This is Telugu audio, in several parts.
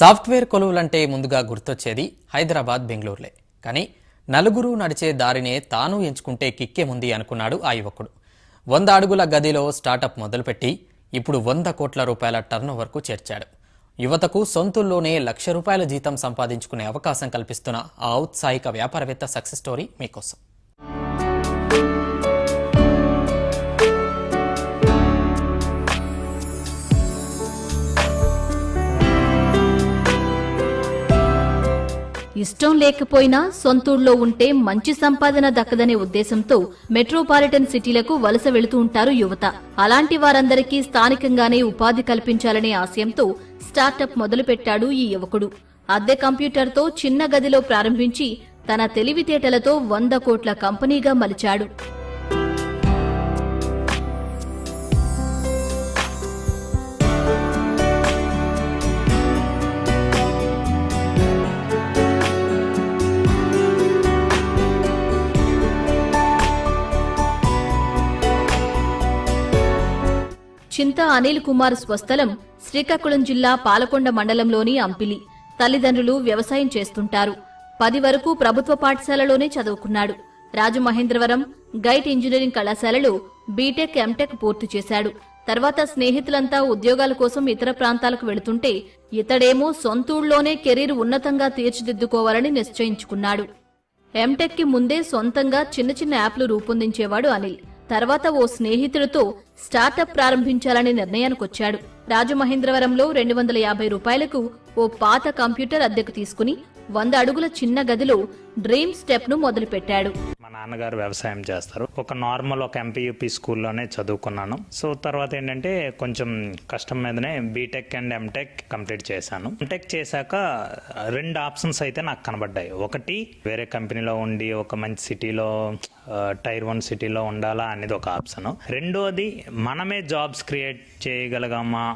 సాఫ్ట్వేర్ కొలువులంటే ముందుగా గుర్తొచ్చేది హైదరాబాద్ బెంగళూరులే. కానీ నలుగురు నడిచే దారినే తాను ఎంచుకుంటే కిక్కేముంది అనుకున్నాడు ఆ యువకుడు. వంద అడుగుల గదిలో స్టార్టప్ మొదలుపెట్టి ఇప్పుడు వంద కోట్ల రూపాయల టర్నోవర్కు చేర్చాడు. యువతకు సొంతుల్లోనే లక్ష రూపాయల జీతం సంపాదించుకునే అవకాశం కల్పిస్తున్న ఆ ఔత్సాహిక వ్యాపారవేత్త సక్సెస్ స్టోరీ మీకోసం. ఇష్టం లేకపోయినా సొంతూళ్ళలో ఉంటే మంచి సంపాదన దక్కదనే ఉద్దేశంతో మెట్రోపాలిటన్ సిటీలకు వలస వెళుతూ ఉంటారు యువత. అలాంటి వారందరికీ స్థానికంగానే ఉపాధి కల్పించాలనే ఆశయంతో స్టార్టప్ మొదలుపెట్టాడు ఈ యువకుడు. అద్దె కంప్యూటర్తో చిన్న గదిలో ప్రారంభించి తన తెలివితేటలతో వంద కోట్ల కంపెనీగా మలిచాడు. అనిల్ కుమార్ స్వస్థలం శ్రీకాకుళం జిల్లా పాలకొండ మండలంలోని అంపిలి. తల్లిదండ్రులు వ్యవసాయం చేస్తుంటారు. పది వరకు ప్రభుత్వ పాఠశాలలోనే చదువుకున్నాడు. రాజమహేంద్రవరం గైట్ ఇంజనీరింగ్ కళాశాలలో బీటెక్ ఎంటెక్ పూర్తి చేశాడు. తర్వాత స్నేహితులంతా ఉద్యోగాల కోసం ఇతర ప్రాంతాలకు వెళుతుంటే ఇతడేమో సొంతూళ్ళోనే కెరీర్ ఉన్నతంగా తీర్చిదిద్దుకోవాలని నిశ్చయించుకున్నాడు. ఎంటెక్కి ముందే సొంతంగా చిన్న చిన్న యాప్లు రూపొందించేవాడు అనిల్. తర్వాత ఓ స్నేహితుడితో స్టార్టప్ ప్రారంభించాలనే నిర్ణయానికొచ్చాడు. రాజమహేంద్రవరంలో రెండు వందల యాభై రూపాయలకు ఓ పాత కంప్యూటర్ అద్దెకు తీసుకుని వంద అడుగుల చిన్న గదిలో డ్రీమ్ స్టెప్ను మొదలుపెట్టాడు. మా నాన్నగారు వ్యవసాయం చేస్తారు. ఒక నార్మల్ ఒక ఎంపీయూపీ స్కూల్లోనే చదువుకున్నాను. సో తర్వాత ఏంటంటే కొంచెం కష్టం మీదనే బీటెక్ అండ్ ఎంటెక్ కంప్లీట్ చేశాను. ఎంటెక్ చేశాక రెండు ఆప్షన్స్ అయితే నాకు కనబడ్డాయి. ఒకటి వేరే కంపెనీలో ఉండి ఒక మంచి సిటీలో టైర్ వన్ సిటీలో ఉండాలా అనేది ఒక ఆప్షన్. రెండోది మనమే జాబ్స్ క్రియేట్ చేయగలగామా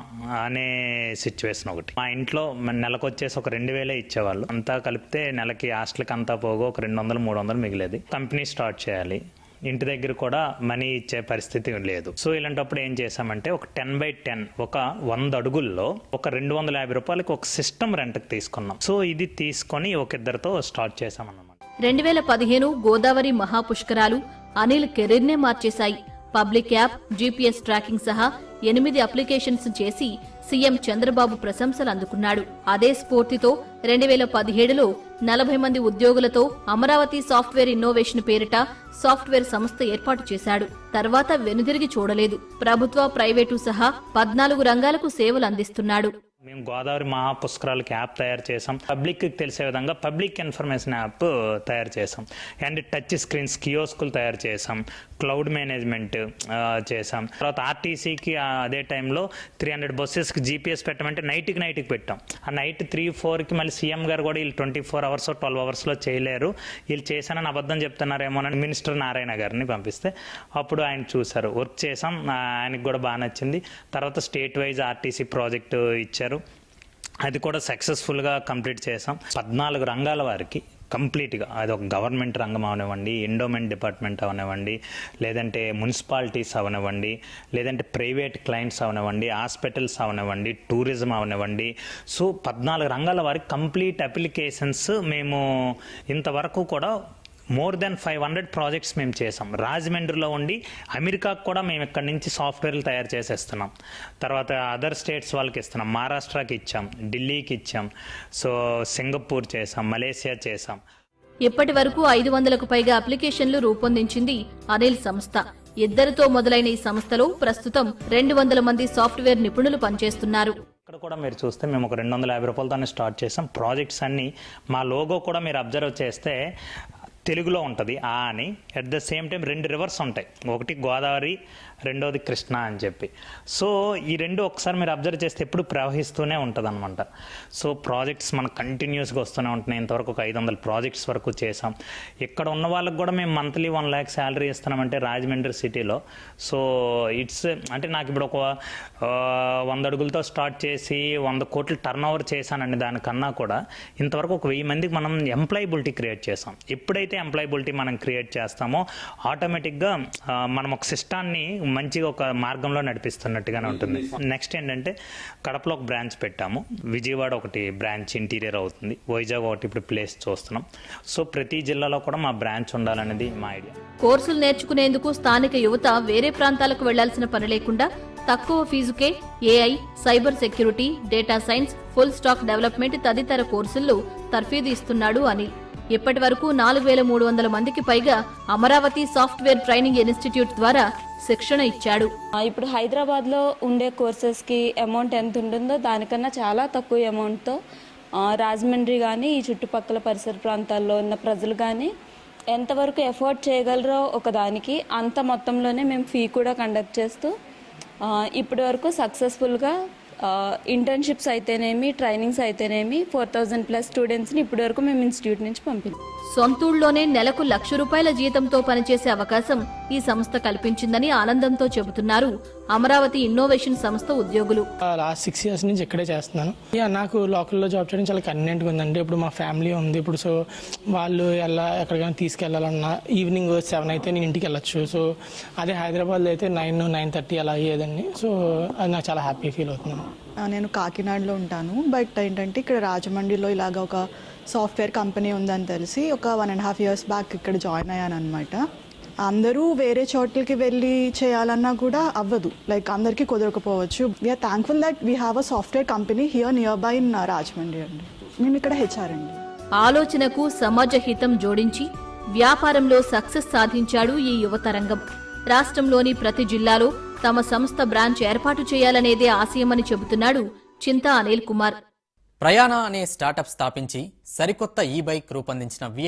అనే సిచ్యువేషన్ ఒకటి. మా ఇంట్లో నెలకొచ్చేసి నెలకు వచ్చేసి ఒక రెండు వేలే ఇచ్చేవాళ్ళు. అంతా కలిపితే నెలకి హాస్టల్కి అంతా పోగా ఒక రెండు వందలు మూడు వందలు మిగిలేది. కంపెనీ స్టార్ట్ చేయాలి. ఇంటి దగ్గర కూడా మనీ ఇచ్చే పరిస్థితి లేదు. సో ఇలాంటప్పుడు ఏం చేశామంటే ఒక టెన్ బై టెన్ ఒక వంద అడుగుల్లో ఒక రెండు వందల యాభై రూపాయలకి ఒక సిస్టమ్ రెంట్కి తీసుకున్నాం. సో ఇది తీసుకొని ఒక ఇద్దరితో స్టార్ట్ చేసామన్నమాట రెండు వేల పదిహేను గోదావరి మహాపుష్కరాలు అనిల్ కెరీర్నే మార్చేశాయి. పబ్లిక్ యాప్ జీపీఎస్ ట్రాకింగ్ సహా ఎనిమిది అప్లికేషన్స్ చేసి సీఎం చంద్రబాబు ప్రశంసలు అందుకున్నాడు. అదే స్ఫూర్తితో రెండు వేల పదిహేడులో నలభై మంది ఉద్యోగులతో అమరావతి సాఫ్ట్వేర్ ఇన్నోవేషన్ పేరిట సాఫ్ట్వేర్ సంస్థ ఏర్పాటు చేశాడు. తర్వాత వెనుదిరిగి చూడలేదు. ప్రభుత్వ ప్రైవేటు సహా పద్నాలుగు రంగాలకు సేవలు అందిస్తున్నాడు. మేము గోదావరి మహాపుష్కరాలకి యాప్ తయారు చేసాం పబ్లిక్కి తెలిసే విధంగా పబ్లిక్ ఇన్ఫర్మేషన్ యాప్ తయారు చేసాం అండ్ టచ్ స్క్రీన్స్ కియోస్కులు తయారు చేసాం క్లౌడ్ మేనేజ్మెంట్ చేసాం తర్వాత ఆర్టీసీకి అదే టైంలో త్రీ హండ్రెడ్ బస్సెస్కి జీపీఎస్ పెట్టమంటే నైట్కి నైట్కి పెట్టాం. ఆ నైట్ త్రీ ఫోర్కి మళ్ళీ సీఎం గారు కూడా వీళ్ళు ట్వంటీ ఫోర్ అవర్స్ ట్వెల్వ్ అవర్స్లో చేయలేరు. వీళ్ళు చేశానని అబద్ధం చెప్తున్నారేమోనని మినిస్టర్ నారాయణ గారిని పంపిస్తే అప్పుడు ఆయన చూశారు. వర్క్ చేసాం ఆయనకు కూడా బాగా నచ్చింది. తర్వాత స్టేట్ వైజ్ ఆర్టీసీ ప్రాజెక్టు ఇచ్చారు. అది కూడా సక్సెస్ఫుల్గా కంప్లీట్ చేసాం పద్నాలుగు రంగాల వారికి కంప్లీట్గా అది ఒక గవర్నమెంట్ రంగం అవనివ్వండి ఎండోమెంట్ డిపార్ట్మెంట్ అవనివ్వండి లేదంటే మున్సిపాలిటీస్ అవనివ్వండి లేదంటే ప్రైవేట్ క్లయింట్స్ అవనివ్వండి హాస్పిటల్స్ అవనివ్వండి టూరిజం అవనివ్వండి. సో పద్నాలుగు రంగాల వారికి కంప్లీట్ అప్లికేషన్స్ మేము ఇంతవరకు కూడా more than five hundred projects మేము చేసాం రాజమండ్రిలో ఉండి అమెరికాకు కూడా మేము ఇక్కడ నుంచి సాఫ్ట్వేర్లు తయారు చేసేస్తున్నాం. తర్వాత అదర్ స్టేట్స్ వాళ్ళకి ఇస్తున్నాం. మహారాష్ట్రకి ఇచ్చాం. ఢిల్లీకి ఇచ్చాం. సో సింగపూర్ చేసాం మలేసియా చేసాం ఇప్పటి వరకు ఐదు వందలకు పైగా అప్లికేషన్లు రూపొందించింది అనిల్ సంస్థ. ఇద్దరితో మొదలైన ఈ సంస్థలో ప్రస్తుతం రెండు వందల మంది సాఫ్ట్వేర్ నిపుణులు పనిచేస్తున్నారు. ఇక్కడ కూడా మీరు చూస్తే మేము ఒక రెండు వందల యాభై రూపాయలతోనే స్టార్ట్ చేసాం ప్రాజెక్ట్స్ అన్నీ మా లోగో కూడా మీరు అబ్జర్వ్ చేస్తే తెలుగులో ఉంటుంది ఆ అని. అట్ ద సేమ్ టైం రెండు రివర్స్ ఉంటాయి. ఒకటి గోదావరి రెండోది కృష్ణ అని చెప్పి. సో ఈ రెండు ఒకసారి మీరు అబ్జర్వ్ చేస్తే ఎప్పుడు ప్రవహిస్తూనే ఉంటుంది అనమాట సో ప్రాజెక్ట్స్ మనకు కంటిన్యూస్గా వస్తూనే ఉంటున్నాయి. ఇంతవరకు ఒక ఐదు వందల ప్రాజెక్ట్స్ వరకు చేసాం ఇక్కడ ఉన్న వాళ్ళకి కూడా మేము మంత్లీ వన్ ల్యాక్ శాలరీ ఇస్తున్నామంటే రాజమండ్రి సిటీలో సో ఇట్స్ అంటే నాకు ఇప్పుడు ఒక వంద అడుగులతో స్టార్ట్ చేసి వంద కోట్లు టర్న్ ఓవర్ చేశానండి దానికన్నా కూడా. ఇంతవరకు ఒక వెయ్యి మందికి మనం ఎంప్లాయబిలిటీ క్రియేట్ చేసాం ఎప్పుడైతే ఎంప్లాయబిలిటీ మనం క్రియేట్ చేస్తామో ఆటోమేటిక్గా మనం ఒక సిస్టాన్ని మంచిగా ఒక మార్గంలో నడిపిస్తున్నట్టుగానే ఉంటుంది. నెక్స్ట్ ఏంటంటే కడపలో ఒక బ్రాంచ్ పెట్టాము. విజయవాడ ఒకటి బ్రాంచ్ ఇంటీరియర్ అవుతుంది. వైజాగ్ ఒకటి ఇప్పుడు ప్లేస్ చూస్తున్నాం. సో ప్రతి జిల్లాలో కూడా మా బ్రాంచ్ ఉండాలనేది మా ఐడియా కోర్సులు నేర్చుకునేందుకు స్థానిక యువత వేరే ప్రాంతాలకు వెళ్ళాల్సిన పని లేకుండా తక్కువ ఫీజుకే AI cyber security data science full stack development తదితర కోర్సుల్లో తర్ఫీదు ఇస్తున్నాడు అనిల్. ఇప్పటి వరకు నాలుగు వేల మూడు వందల మందికి పైగా అమరావతి సాఫ్ట్వేర్ ట్రైనింగ్ ఇన్స్టిట్యూట్ ద్వారా శిక్షణ ఇచ్చాడు. ఇప్పుడు ఇప్పుడు హైదరాబాద్లో ఉండే కోర్సెస్కి అమౌంట్ ఎంత ఉంటుందో దానికన్నా చాలా తక్కువ అమౌంట్తో తో రాజమండ్రి కానీ ఈ చుట్టుపక్కల పరిసర ప్రాంతాల్లో ఉన్న ప్రజలు కానీ ఎంతవరకు ఎఫోర్డ్ చేయగలరో ఒకదానికి అంత మొత్తంలోనే మేము ఫీ కూడా కండక్ట్ చేస్తూ ఇప్పటి వరకు సక్సెస్ఫుల్గా ఇంటర్న్షిప్స్ అయితేనేమి ట్రైనింగ్స్ అయితేనేమి ఫోర్ థౌజండ్ ప్లస్ స్టూడెంట్స్ని ఇప్పటి వరకు మేము ఇన్స్టిట్యూట్ నుంచి పంపించాం సొంతూళ్ళోనే నెలకు లక్ష రూపాయల జీతంతో పనిచేసే అవకాశం ఈ సంస్థ కల్పించిందని ఆనందంతో చెబుతున్నారు అమరావతి ఇన్నోవేషన్ సంస్థ ఉద్యోగులు. లాస్ట్ సిక్స్ ఇయర్స్ నుంచి ఇక్కడే చేస్తున్నాను. నాకు లోకల్లో జాబ్ చేయడం చాలా కన్వీనియంట్గా ఉందండి. ఇప్పుడు మా ఫ్యామిలీ ఉంది. ఇప్పుడు సో వాళ్ళు ఎలా ఎక్కడికైనా తీసుకెళ్ళాలన్నా ఈవినింగ్ సెవెన్ అయితే నేను ఇంటికి వెళ్ళొచ్చు. సో అదే హైదరాబాద్లో అయితే నైన్ నైన్ థర్టీ అలా అయ్యేదండి. సో అది నాకు చాలా హ్యాపీ ఫీల్ అవుతున్నాను నేను కాకినాడలో ఉంటాను. బట్ ఏంటంటే ఇక్కడ రాజమండ్రిలో ఇలాగ ఒక సాఫ్ట్వేర్ కంపెనీ ఉందని తెలిసి ఒక one and half years back ఇక్కడ జాయిన్ అయ్యాను అనమాట అందరూ వేరే చోట్లకి వెళ్ళి చేయాలన్నా కూడా అవ్వదు. లైక్ అందరికీ కుదరకపోవచ్చు. We are thankful that we have a software company here near by in Rajahmundry అండి మేము ఇక్కడ హెచ్ఆర్ అండి. ఆలోచనకు సమాజ హితం జోడించి వ్యాపారంలో సక్సెస్ సాధించాడు ఈ యువతరంగం. రాష్ట్రంలోని ప్రతి జిల్లాలో తమ సంస్థ బ్రాంచ్ ఏర్పాటు చేయాలనేదే ఆశయమని చెబుతున్నాడు చింతా అనిల్ కుమార్. ప్రయాణ అనే స్టార్టప్ స్థాపించి సరికొత్త ఈ బైక్ రూపొందించిన వి